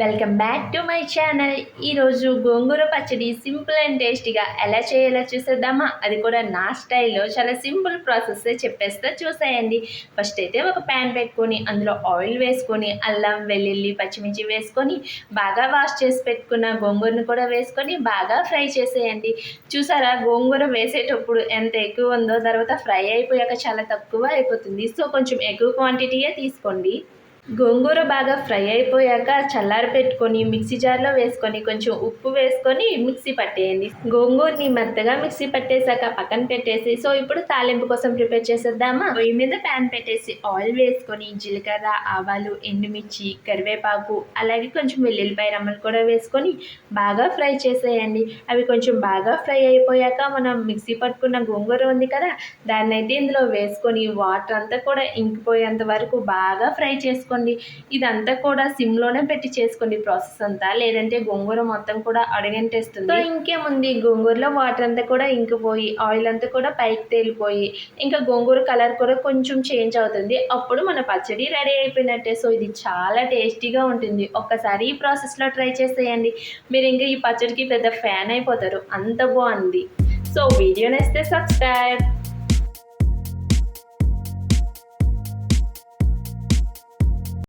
Welcome back to my channel ఈరోజు గోంగూర పచ్చడి simple and టేస్టీగా ఎలా చేయాలో చూసేద్దామా? అది కూడా నా స్టైల్లో చాలా సింపుల్ ప్రాసెస్ చెప్పేస్తా చూసేయండి. ఫస్ట్ అయితే ఒక ప్యాన్ పెట్టుకొని అందులో ఆయిల్ వేసుకొని అల్లం వెల్లుల్లి పచ్చిమిర్చి వేసుకొని బాగా వాష్ చేసి పెట్టుకున్న గోంగూరను కూడా వేసుకొని బాగా ఫ్రై చేసేయండి. చూసారా? గోంగూర వేసేటప్పుడు ఎంత ఎక్కువ ఉందో తర్వాత ఫ్రై అయిపోయాక చాలా తక్కువ అయిపోతుంది. సో కొంచెం ఎక్కువ క్వాంటిటీయే తీసుకోండి. గోంగూర బాగా ఫ్రై అయిపోయాక చల్లారి పెట్టుకొని మిక్సీ జార్లో వేసుకొని కొంచెం ఉప్పు వేసుకొని మిక్సీ పట్టేయండి. గోంగూరని మెత్తగా మిక్సీ పట్టేశాక పక్కన పెట్టేసి సో ఇప్పుడు తాలింపు కోసం ప్రిపేర్ చేసేద్దామా? పొయ్యి మీద ప్యాన్ పెట్టేసి ఆయిల్ వేసుకొని జీలకర్ర ఆవాలు ఎండుమిర్చి కరివేపాకు అలాగే కొంచెం వెల్లుల్లిపాయ రమ్మలు కూడా వేసుకొని బాగా ఫ్రై చేసేయండి. అవి కొంచెం బాగా ఫ్రై అయిపోయాక మనం మిక్సీ పట్టుకున్న గోంగూర ఉంది కదా దాన్ని అయితే ఇందులో వేసుకొని వాటర్ అంతా కూడా ఇంకిపోయేంత వరకు బాగా ఫ్రై చేసుకొని చేసుకోండి. ఇదంతా కూడా సిమ్లోనే పెట్టి చేసుకోండి ప్రాసెస్ అంతా. లేదంటే గోంగూర మొత్తం కూడా అడగంటేస్తుంది. సో ఇంకేముంది? గోంగూరలో వాటర్ అంతా కూడా ఇంకిపోయి ఆయిల్ అంతా కూడా పైకి తేలిపోయి ఇంకా గోంగూర కలర్ కూడా కొంచెం చేంజ్ అవుతుంది. అప్పుడు మన పచ్చడి రెడీ అయిపోయినట్టే. సో ఇది చాలా టేస్టీగా ఉంటుంది. ఒక్కసారి ఈ ప్రాసెస్లో ట్రై చేసేయండి. మీరు ఇంకా ఈ పచ్చడికి పెద్ద ఫ్యాన్ అయిపోతారు. అంత బాగుంది. So video నేస్తే subscribe